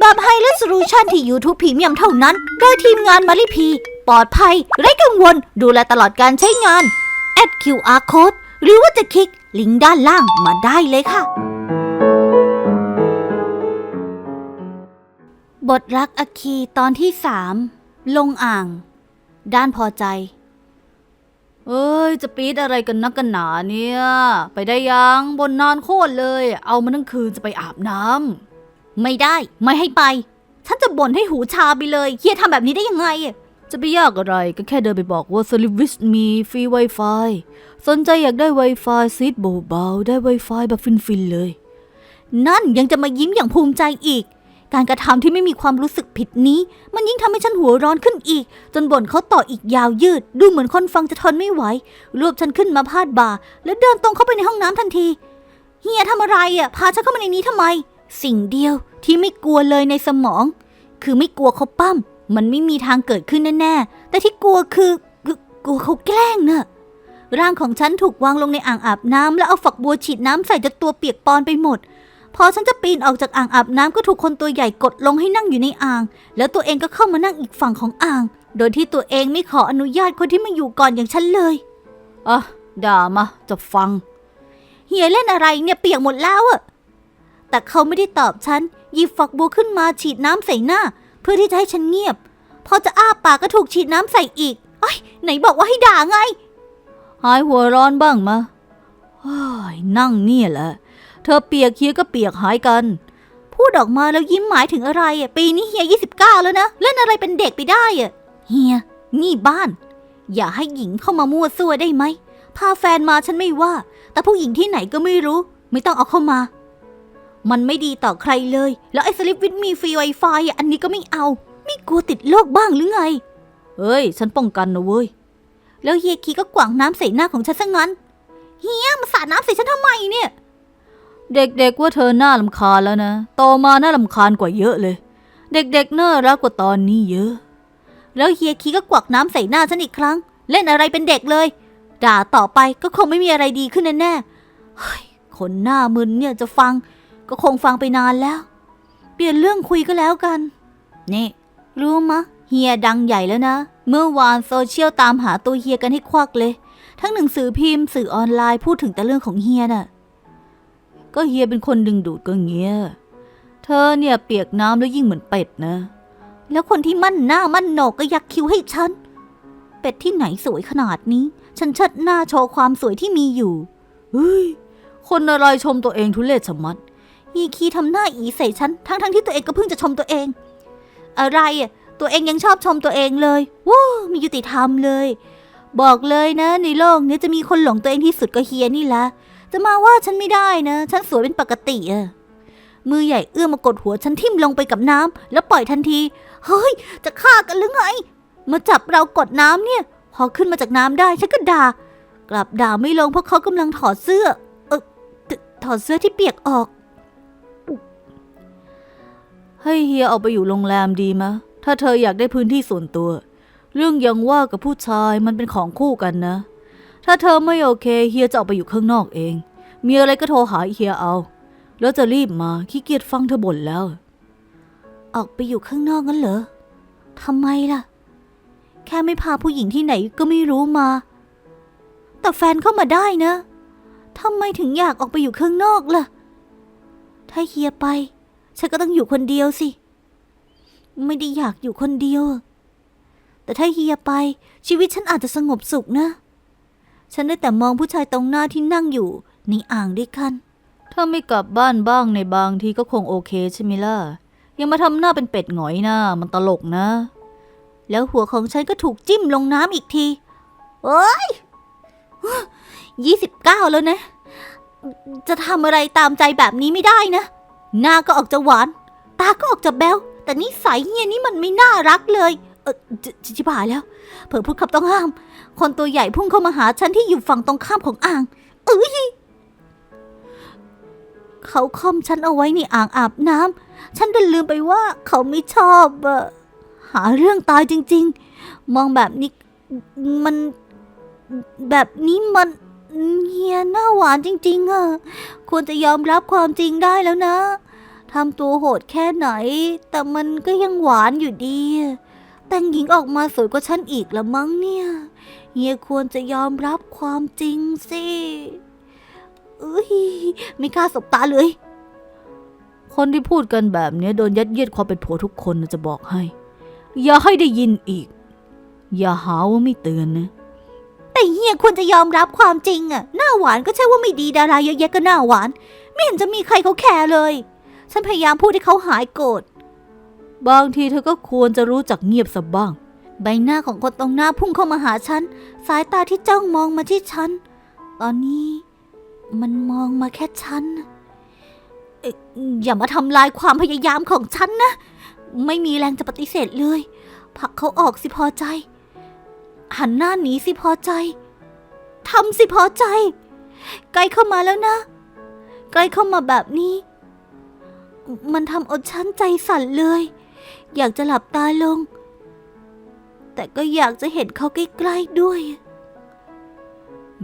แบบ High Resolution ที่ YouTube Premium เท่านั้น โดยทีมงานมาริพี ปลอดภัย ไร้กังวล ดูแลตลอดการใช้งาน add QR code หรือว่าจะคลิก ลิงก์ด้านล่างมาได้เลยค่ะ บทรักอคีตอนที่สามลงอ่าง ด้านพอใจ เอ้ย จะปีดอะไรกันนักกันหนาเนี่ย ไปได้ยังบนนานโคตรเลย เอามาทั้งคืนจะไปอาบน้ำ ไม่ได้ไม่ให้ไป ฉันจะบ่นให้หูชาไปเลยเฮียทำแบบนี้ได้ยังไง จะไปยากอะไรก็แค่เดินไปบอกว่า s l i v i s มีฟรี Wi-Fi สนใจอยากได้ Wi-Fi ซีดเบาๆได้ Wi-Fi แบบฟินๆเลย นั่นยังจะมายิ้มอย่างภูมิใจอีก การกระทำที่ไม่มีความรู้สึกผิดนี้ มันยิ่งทำให้ฉันหัวร้อนขึ้นอีก จนบ่นเขาต่ออีกยาวยืด ดูเหมือนคนฟังจะทนไม่ไหวรวบฉันขึ้นมาพาดบ่า แล้วเดินตรงเข้าไปในห้องน้ำทันทีเฮียทำอะไรอะพาฉันเข้ามาในนี้ทำไม สิ่งเดียวที่ไม่กลัวเลยในสมอง คือไม่กลัวเขาปั้ม มันไม่มีทางเกิดขึ้นแน่ๆ แต่ที่กลัวคือคือกลัวเขาแกล้งเนอะร่างของฉันถูกวางลงในอ่างอาบน้ำแล้วเอาฝักบัวฉีดน้ำใส่จนตัวเปียกปอนไปหมด พอฉันจะปีนออกจากอ่างอาบน้ำก็ถูกคนตัวใหญ่กดลงให้นั่งอยู่ในอ่าง แล้วตัวเองก็เข้ามานั่งอีกฝั่งของอ่าง โดยที่ตัวเองไม่ขออนุญาตคนที่มาอยู่ก่อนอย่างฉันเลยอะด่ามาจะฟัง เฮียเล่นอะไรเนี่ยเปียกหมดแล้วอะ แต่เขาไม่ได้ตอบฉัน หยิบฝักบัวขึ้นมาฉีดน้ำใส่หน้า เพื่อที่จะให้ฉันเงียบ พอจะอ้าปากก็ถูกฉีดน้ำใส่อีกไอ้ยไหนบอกว่าให้ด่าไง หายหัวร้อนบ้างมาเฮ้ยนั่งเนี่ยแหละ เธอเปียกเฮียก็เปียกหายกัน พูดออกมาแล้วยิ้มหมายถึงอะไรอะ ปีนี้เฮีย 29 แล้วนะ เล่นอะไรเป็นเด็กไปได้อะ เฮีย นี่บ้าน อย่าให้หญิงเข้ามามั่วซั่วได้ไหม พาแฟนมาฉันไม่ว่า แต่ผู้หญิงที่ไหนก็ไม่รู้ ไม่ต้องเอาเข้ามา มันไม่ดีต่อใครเลย แล้วไอ้สลิปวิทมีฟรีไวไฟอันนี้ก็ไม่เอา ไม่กลัวติดโรคบ้างหรือไง เฮ้ย ฉันป้องกันนะเว้ย แล้วเฮียคีก็กวางน้ำใส่หน้าของฉันซะงั้น เฮียมาสาดน้ำใส่ฉันทำไมเนี่ย เด็กๆว่าเธอหน้าลำคาญแล้วนะโตมาหน้าลำคาญกว่าเยอะเลย เด็กๆน่ารักกว่าตอนนี้เยอะ แล้วเฮียคีก็กวักน้ำใส่หน้าฉันอีกครั้ง เล่นอะไรเป็นเด็กเลย ด่าต่อไปก็คงไม่มีอะไรดีขึ้นแน่ๆคนหน้ามึนเนี่ยจะฟัง ก็คงฟังไปนานแล้ว เปลี่ยนเรื่องคุยก็แล้วกัน นี่ รู้มะเฮียดังใหญ่แล้วนะ เมื่อวานโซเชียลตามหาตัวเฮียกันให้ควักเลย ทั้งหนังสือพิมพ์สื่อออนไลน์พูดถึงแต่เรื่องของเฮียน่ะ ก็เฮียเป็นคนดึงดูดก็เงี้ย เธอเนี่ยเปียกน้ำแล้วยิ่งเหมือนเป็ดนะ แล้วคนที่มั่นหน้ามั่นโหนกก็ยักคิ้วให้ฉัน เป็ดที่ไหนสวยขนาดนี้ ฉันเชัดหน้าโชว์ความสวยที่มีอยู่ เฮ้ย คนอะไรชมตัวเองทุเรศชะมัด ฮีคีทำหน้าอีใส่ฉันทั้งทั้งที่ตัวเองก็เพิ่งจะชมตัวเอง อะไรอะตัวเองยังชอบชมตัวเองเลยว้ามียุติธรรมเลย บอกเลยนะ ในโลกนี้จะมีคนหลงตัวเองที่สุดก็เฮียนี่แหละจะมาว่าฉันไม่ได้นะ ฉันสวยเป็นปกติอะมือใหญ่เอื้อมมากดหัวฉันทิ่มลงไปกับน้ำแล้วปล่อยทันที เฮ้ย จะฆ่ากันหรือไง มาจับเรากดน้ำเนี่ย พอขึ้นมาจากน้ำได้ฉันก็ด่า กลับด่าไม่ลงเพราะเขากำลังถอดเสื้อ เออถอดเสื้อที่เปียกออก ให้เฮียออกไปอยู่โรงแรมดีมะ ถ้าเธออยากได้พื้นที่ส่วนตัว เรื่องยังว่ากับผู้ชายมันเป็นของคู่กันนะ ถ้าเธอไม่โอเคเฮียจะออกไปอยู่ข้างนอกเอง มีอะไรก็โทรหาเฮียเอา แล้วจะรีบมาขี้เกียจฟังเธอบ่นแล้ว ออกไปอยู่ข้างนอกงั้นเหรอทำไมล่ะ แค่ไม่พาผู้หญิงที่ไหนก็ไม่รู้มา แต่แฟนเข้ามาได้นะทำไมถึงอยากออกไปอยู่ข้างนอกล่ะ ถ้าเฮียไป ฉันก็ต้องอยู่คนเดียวสิ ไม่ได้อยากอยู่คนเดียว แต่ถ้าเฮียไปชีวิตฉันอาจจะสงบสุขนะ ฉันได้แต่มองผู้ชายตรงหน้าที่นั่งอยู่ในอ่างด้วยกัน ถ้าไม่กลับบ้านบ้างในบางทีก็คงโอเคใช่ไหมล่ะ ยังมาทำหน้าเป็นเป็ดหงอยนะมันตลกนะ แล้วหัวของฉันก็ถูกจิ้มลงน้ำอีกทีเอ้ยยี่สิบเก้าแล้วนะ จะทำอะไรตามใจแบบนี้ไม่ได้นะ หน้าก็ออกจะหวาน ตาก็ออกจะแบวแต่นิสัยเฮียนี่มันไม่น่ารักเลย เออจจจิบหายแล้ว เผลอพูดคำต้องห้าม คนตัวใหญ่พุ่งเข้ามาหาฉันที่อยู่ฝั่งตรงข้ามของอ่างเอ้ยเขาค่อมฉันเอาไว้ในอ่างอาบน้ำฉันดันลืมไปว่าเขาไม่ชอบอะหาเรื่องตายจริง ๆ มองแบบนี้มันแบบนี้มัน เฮียหน้าหวานจริงๆอะควรจะยอมรับความจริงได้แล้วนะทำตัวโหดแค่ไหน แต่มันก็ยังหวานอยู่ดี แต่งหญิงออกมาสวยกว่าฉันอีกละมั้งเนี่ยเฮียควรจะยอมรับความจริงสิเอ้ยไม่กล้าสบตาเลย คนที่พูดกันแบบนี้โดนยัดเยียดความเป็นผัวทุกคนจะบอกให้ อย่าให้ได้ยินอีก อย่าหาว่าไม่เตือนนะ แต่เฮียควรจะยอมรับความจริงอะหน้าหวานก็ใช่ว่าไม่ดีดาราเยอะแยะก็หน้าหวาน ไม่เห็นจะมีใครเขาแคร์เลย ฉันพยายามพูดให้เขาหายโกรธบางทีเธอก็ควรจะรู้จักเงียบสักบ้าง ใบหน้าของคนตรงหน้าพุ่งเข้ามาหาฉัน สายตาที่จ้องมองมาที่ฉัน ตอนนี้มันมองมาแค่ฉันเอ๊ะอย่ามาทำลายความพยายามของฉันนะ ไม่มีแรงจะปฏิเสธเลยผลักเขาออกสิพอใจ หันหน้าหนีสิพอใจ ทำสิพอใจ ใกล้เข้ามาแล้วนะ ใกล้เข้ามาแบบนี้ มันทำเอาฉันใจสั่นเลย อยากจะหลับตาลง แต่ก็อยากจะเห็นเขาใกล้ๆด้วย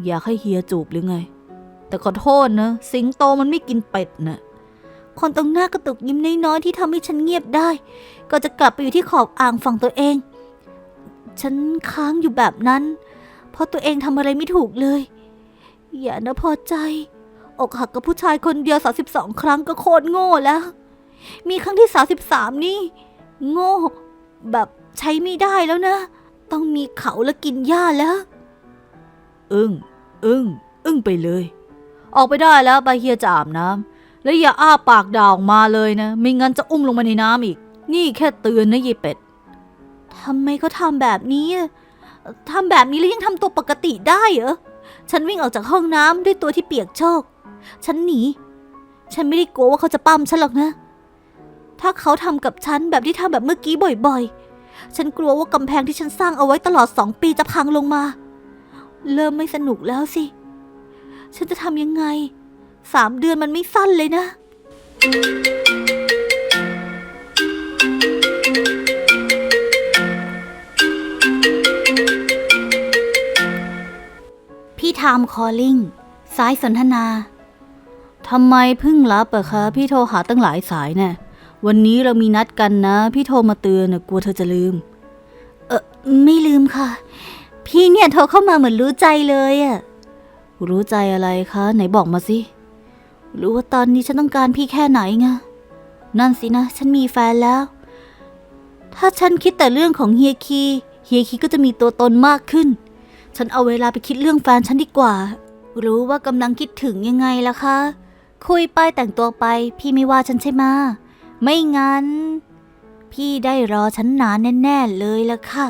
อยากให้เฮียจูบหรือไง แต่ขอโทษนะ สิงโตมันไม่กินเป็ดนะคนตรงหน้ากระตุกยิ้มน้อยๆที่ทำให้ฉันเงียบได้ ก็จะกลับไปอยู่ที่ขอบอ่างฝั่งตัวเอง ฉันค้างอยู่แบบนั้น เพราะตัวเองทำอะไรไม่ถูกเลย อย่านะพอใจ อกหักกับผู้ชายคนเดียว 32 ครั้งก็โคตรโง่แล้ว มีครั้งที่ 33 นี่ โง่ แบบใช้ไม่ได้แล้วนะ ต้องมีเขาและกินหญ้าแล้ว อึ้ง อึ้ง อึ้งไปเลย ออกไปได้แล้วไปเฮียจะอาบน้ำแล้วอย่าอ้าปากด่าออกมาเลยนะ ไม่งั้นจะอุ้มลงมาในน้ำอีก นี่แค่เตือนนะยีเป็ด ทำไมเขาทำแบบนี้ ทำแบบนี้แล้วยังทำตัวปกติได้เหรอ ฉันวิ่งออกจากห้องน้ำด้วยตัวที่เปียกโชก ฉันหนี ฉันไม่ได้กลัวว่าเขาจะปั้มฉันหรอกนะ ถ้าเขาทำกับฉันแบบที่ทำแบบเมื่อกี้บ่อยๆ ฉันกลัวว่ากำแพงที่ฉันสร้างเอาไว้ตลอดสองปีจะพังลงมา เริ่มไม่สนุกแล้วสิ ฉันจะทำยังไง สามเดือนมันไม่สั้นเลยนะพี่ไทม์คอลลิงสายสนทนาทำไมเพิ่งรับอะคะ พี่โทรหาตั้งหลายสายเนะ่วันนี้เรามีนัดกันนะ พี่โทรมาเตือนนะกลัวเธอจะลืม เออไม่ลืมค่ะ พี่เนี่ยโทรเข้ามาเหมือนรู้ใจเลยอะรู้ใจอะไรคะ ไหนบอกมาสิ รู้ว่าตอนนี้ฉันต้องการพี่แค่ไหนไงนั่นสินะ ฉันมีแฟนแล้ว ถ้าฉันคิดแต่เรื่องของเฮียคี เฮียคีก็จะมีตัวตนมากขึ้น ฉันเอาเวลาไปคิดเรื่องแฟนฉันดีกว่า รู้ว่ากำลังคิดถึงยังไงล่ะคะ คุยไปแต่งตัวไป พี่ไม่ว่าฉันใช่ไหมไม่งั้น พี่ได้รอฉันนานแน่ ๆ เลยละค่ะ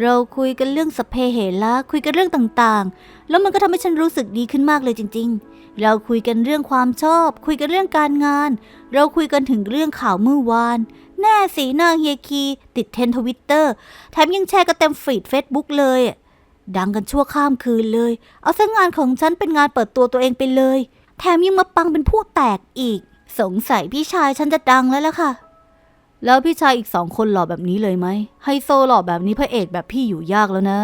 เราคุยกันเรื่องสเพเหระคุยกันเรื่องต่างๆ แล้วมันก็ทำให้ฉันรู้สึกดีขึ้นมากเลยจริง ๆ เราคุยกันเรื่องความชอบ คุยกันเรื่องการงาน เราคุยกันถึงเรื่องข่าวเมื่อวาน แน่สีหน้าเฮียคีติดเทนทวิตเตอร์แถมยังแชร์กันเต็มฟีดเฟซบุ๊กเลย ดังกันชั่วข้ามคืนเลย เอาซะงานของฉันเป็นงานเปิดตัวตัวเองไปเลย แถมยังมาปังเป็นผู้แตกอีก สงสัยพี่ชายฉันจะดังแล้วล่ะค่ะ แล้วพี่ชายอีกสองคนหล่อแบบนี้เลยไหมไฮโซหล่อแบบนี้พระเอกแบบพี่อยู่ยากแล้วนะ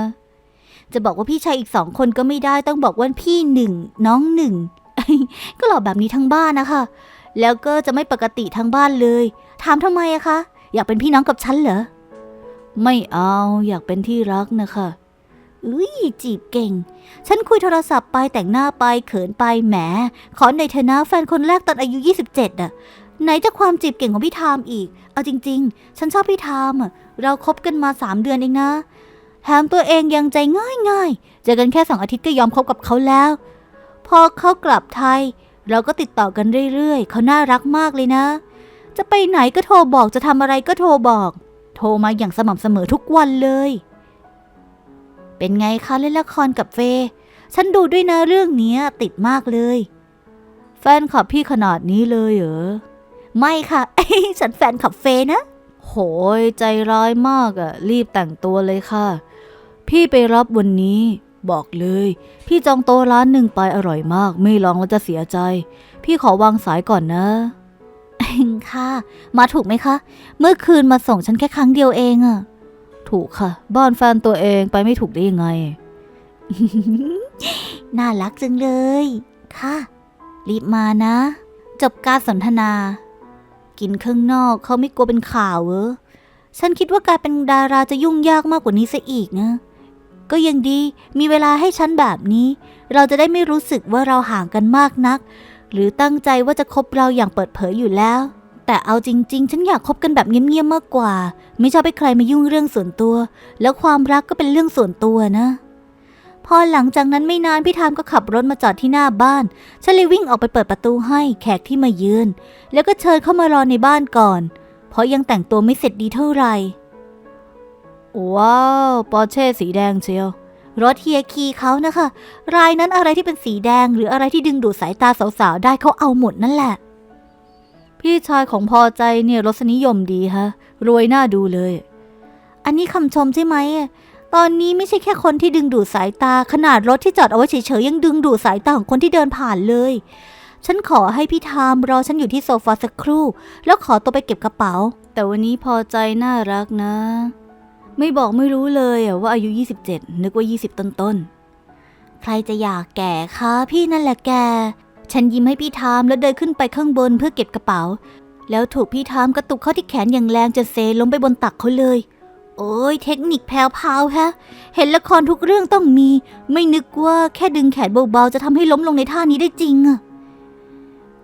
จะบอกว่าพี่ชายอีกสองคนก็ไม่ได้ต้องบอกว่าพี่หนึ่งน้องหนึ่งก็หล่อแบบนี้ทั้งบ้านนะคะ แล้วก็จะไม่ปกติทั้งบ้านเลย ถามทำไมอะคะ อยากเป็นพี่น้องกับฉันเหรอ ไม่เอาอยากเป็นที่รักนะคะอุ้ยจีบเก่ง ฉันคุยโทรศัพท์ไปแต่งหน้าไปเขินไปแหม ขอในเธอนะแฟนคนแรกตอนอายุ 27อะ ไหนจะความจีบเก่งของพี่ทามอีก เอาจริง ๆ ฉันชอบพี่ทามอะเราคบกันมาสามเดือนเองนะ แถมตัวเองยังใจง่ายง่ายๆ เจอกันแค่สองอาทิตย์ก็ยอมคบกับเขาแล้ว พอเขากลับไทย เราก็ติดต่อกันเรื่อยๆ เขาน่ารักมากเลยนะ จะไปไหนก็โทรบอก จะทำอะไรก็โทรบอก โทรมาอย่างสม่ำเสมอทุกวันเลย เป็นไงคะเล่นละครกับเฟย์ฉันดูด้วยนะเรื่องนี้ติดมากเลย แฟนขับพี่ขนาดนี้เลยเหรอ ไม่ค่ะ ฉันแฟนขับเฟย์นะโหโหยใจร้ายมากอะ่ะรีบแต่งตัวเลยค่ะ พี่ไปรับวันนี้ บอกเลย พี่จองโต๊ะร้านหนึ่งไปอร่อยมาก ไม่ลองแล้วจะเสียใจ พี่ขอวางสายก่อนนะค่ะ มาถูกไหมคะ เมื่อคืนมาส่งฉันแค่ครั้งเดียวเองอะถูกค่ะ บ้านแฟนตัวเองไปไม่ถูกได้ยังไง น่ารักจังเลย ค่ะ รีบมานะ จบการสนทนา กินข้างนอกเขาไม่กลัวเป็นข่าวเหรอฉันคิดว่าการเป็นดาราจะยุ่งยากมากกว่านี้ซะอีกนะก็ยังดีมีเวลาให้ฉันแบบนี้ เราจะได้ไม่รู้สึกว่าเราห่างกันมากนัก หรือตั้งใจว่าจะคบเราอย่างเปิดเผยอยู่แล้ว แต่เอาจริง ๆ ฉันอยากคบกันแบบเงียบๆมากกว่า ไม่ชอบให้ใครมายุ่งเรื่องส่วนตัว แล้วความรักก็เป็นเรื่องส่วนตัวนะ พอหลังจากนั้นไม่นานพี่ทามก็ขับรถมาจอดที่หน้าบ้าน ฉันเลยวิ่งออกไปเปิดประตูให้แขกที่มายืน แล้วก็เชิญเข้ามารอในบ้านก่อน เพราะยังแต่งตัวไม่เสร็จดีเท่าไหร่ ว้าว ปอร์เช่สีแดงเชียว รถเฮียคีเขานะคะ รายนั้นอะไรที่เป็นสีแดงหรืออะไรที่ดึงดูดสายตาสาวๆได้เขาเอาหมดนั่นแหละ พี่ชายของพอใจเนี่ยรสนิยมดีฮะ รวยหน้าดูเลย อันนี้คำชมใช่ไหม ตอนนี้ไม่ใช่แค่คนที่ดึงดูดสายตา ขนาดรถที่จอดเอาไว้เฉยๆยังดึงดูดสายตาของคนที่เดินผ่านเลย ฉันขอให้พี่ทามรอฉันอยู่ที่โซฟาสักครู่ แล้วขอตัวไปเก็บกระเป๋า แต่วันนี้พอใจน่ารักนะ ไม่บอกไม่รู้เลยว่าอายุ 27 นึกว่า 20 ต้นๆ ใครจะอยากแก่คะพี่นั่นแหละแก ฉันยิ้มให้พี่ทามแล้วเดินขึ้นไปข้างบนเพื่อเก็บกระเป๋า แล้วถูกพี่ทามกระตุกเข้าที่แขนอย่างแรงจนเซล้มไปบนตักเขาเลย โอ้ยเทคนิคแพรวพาวฮะ เห็นละครทุกเรื่องต้องมี ไม่นึกว่าแค่ดึงแขนเบาๆจะทำให้ล้มลงในท่านี้ได้จริงอะ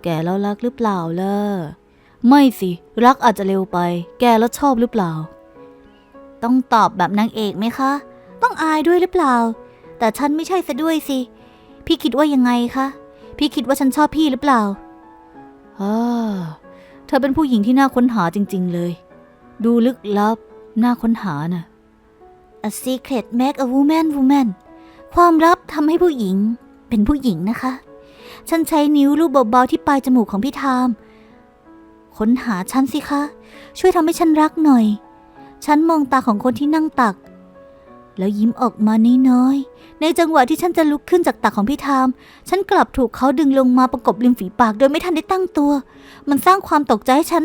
แกแล้วรักหรือเปล่าล่ะ ไม่สิ รักอาจจะเร็วไป แกแล้วชอบหรือเปล่า ต้องตอบแบบนางเอกไหมคะ ต้องอายด้วยหรือเปล่า แต่ฉันไม่ใช่ซะด้วยสิ พี่คิดว่ายังไงคะ พี่คิดว่าฉันชอบพี่หรือเปล่าอ่าเธอเป็นผู้หญิงที่น่าค้นหาจริง ๆ เลย ดูลึกลับ น่าค้นหาน่ะ A secret make a woman woman ความลับทำให้ผู้หญิงเป็นผู้หญิงนะคะ ฉันใช้นิ้วลูบเบาๆที่ปลายจมูกของพี่ทาม ค้นหาฉันสิคะ ช่วยทำให้ฉันรักหน่อย ฉันมองตาของคนที่นั่งตัก แล้วยิ้มออกมาน้อยๆ ในจังหวะที่ฉันจะลุกขึ้นจากตักของพี่ทาม ฉันกลับถูกเขาดึงลงมาประกบริมฝีปากโดยไม่ทันได้ตั้งตัว มันสร้างความตกใจให้ฉัน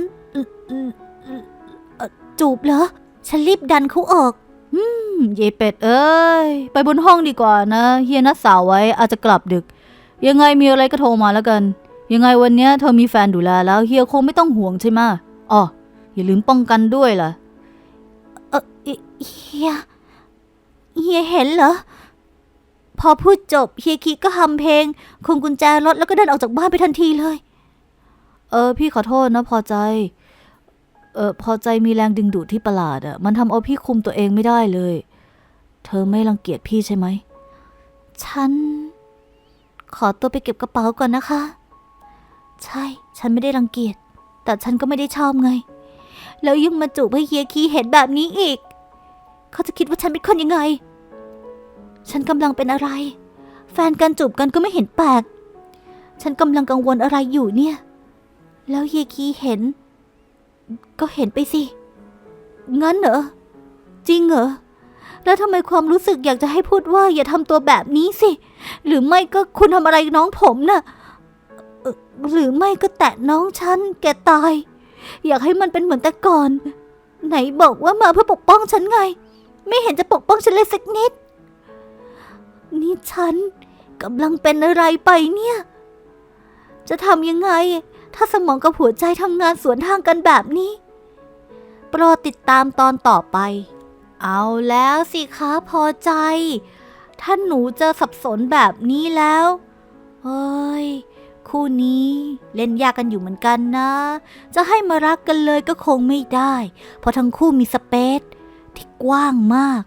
จูบเหรอ ฉันรีบดันเขาออก อืมเยเป็ดเอ้ย ไปบนห้องดีกว่านะเฮียนัดสาวไว้อาจจะกลับดึก ยังไงมีอะไรก็โทรมาแล้วกัน ยังไงวันเนี้ยเธอมีแฟนดูแลแล้วเฮียคงไม่ต้องห่วงใช่ไหมะอ๋ออย่าลืมป้องกันด้วยล่ะ เออเฮีย เฮียเห็นเหรอ พอพูดจบเฮียคิก็ฮัมเพลงคงกุญแจรถแล้วก็เดินออกจากบ้านไปทันทีเลย เออ พี่ขอโทษนะพอใจ เออพอใจมีแรงดึงดูดที่ประหลาดอะมันทำเอาพี่คุมตัวเองไม่ได้เลย เธอไม่รังเกียจพี่ใช่ไหม ฉัน ขอตัวไปเก็บกระเป๋าก่อนนะคะ ใช่ ฉันไม่ได้รังเกียจ แต่ฉันก็ไม่ได้ชอบไง แล้วยิ่งมาจูบให้เฮียคีเห็นแบบนี้อีก เขาจะคิดว่าฉันเป็นคนยังไง ฉันกำลังเป็นอะไร แฟนกันจูบกันก็ไม่เห็นแปลก ฉันกำลังกังวลอะไรอยู่เนี่ย แล้วเฮียคีเห็น ก็เห็นไปสิ งั้นเหรอ จริงเหรอ แล้วทำไมความรู้สึกอยากจะให้พูดว่า อย่าทำตัวแบบนี้สิ หรือไม่ก็คุณทำอะไรน้องผมน่ะเอ่อหรือไม่ก็แตะน้องฉันแกตาย อยากให้มันเป็นเหมือนแต่ก่อน ไหนบอกว่ามาเพื่อปกป้องฉันไง ไม่เห็นจะปกป้องฉันเลยสักนิด นี่ฉันกำลังเป็นอะไรไปเนี่ย จะทำยังไง ถ้าสมองกับหัวใจทำงานสวนทางกันแบบนี้ โปรดติดตามตอนต่อไป เอาแล้วสิคะพอใจ ถ้าหนูเจอสับสนแบบนี้แล้วเฮ้ย คู่นี้เล่นยากกันอยู่เหมือนกันนะ จะให้มารักกันเลยก็คงไม่ได้ เพราะทั้งคู่มีสเปซที่กว้างมาก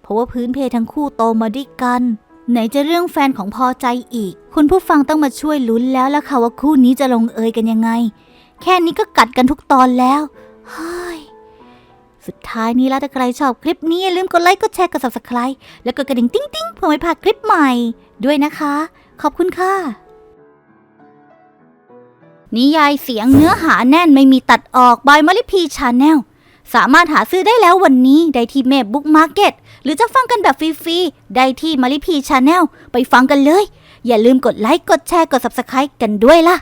เพราะว่าพื้นเพทั้งคู่โตมาด้วยกัน ไหนจะเรื่องแฟนของพอใจอีก คุณผู้ฟังต้องมาช่วยลุ้นแล้วล่ะค่ะว่าคู่นี้จะลงเอยกันยังไง แค่นี้ก็กัดกันทุกตอนแล้วเฮ้ยสุดท้ายนี้แล้วถ้าใครชอบคลิปนี้อย่าลืมกดไลค์กดแชร์กด subscribe แล้วก็กระดิ่งติ้งติ้งๆเพื่อไม่พลาดคลิปใหม่ ด้วยนะคะ ขอบคุณค่ะ นิยายเสียงเนื้อหาแน่นไม่มีตัดออกบายมลิพีชาแนล สามารถหาซื้อได้แล้ววันนี้ได้ที่เมพบุ๊กมาร์เก็ตหรือจะฟังกันแบบฟรีๆ ได้ที่มาริพีชาแนลไปฟังกันเลย อย่าลืมกดไลค์ กดแชร์ กด Subscribe กันด้วยล่ะ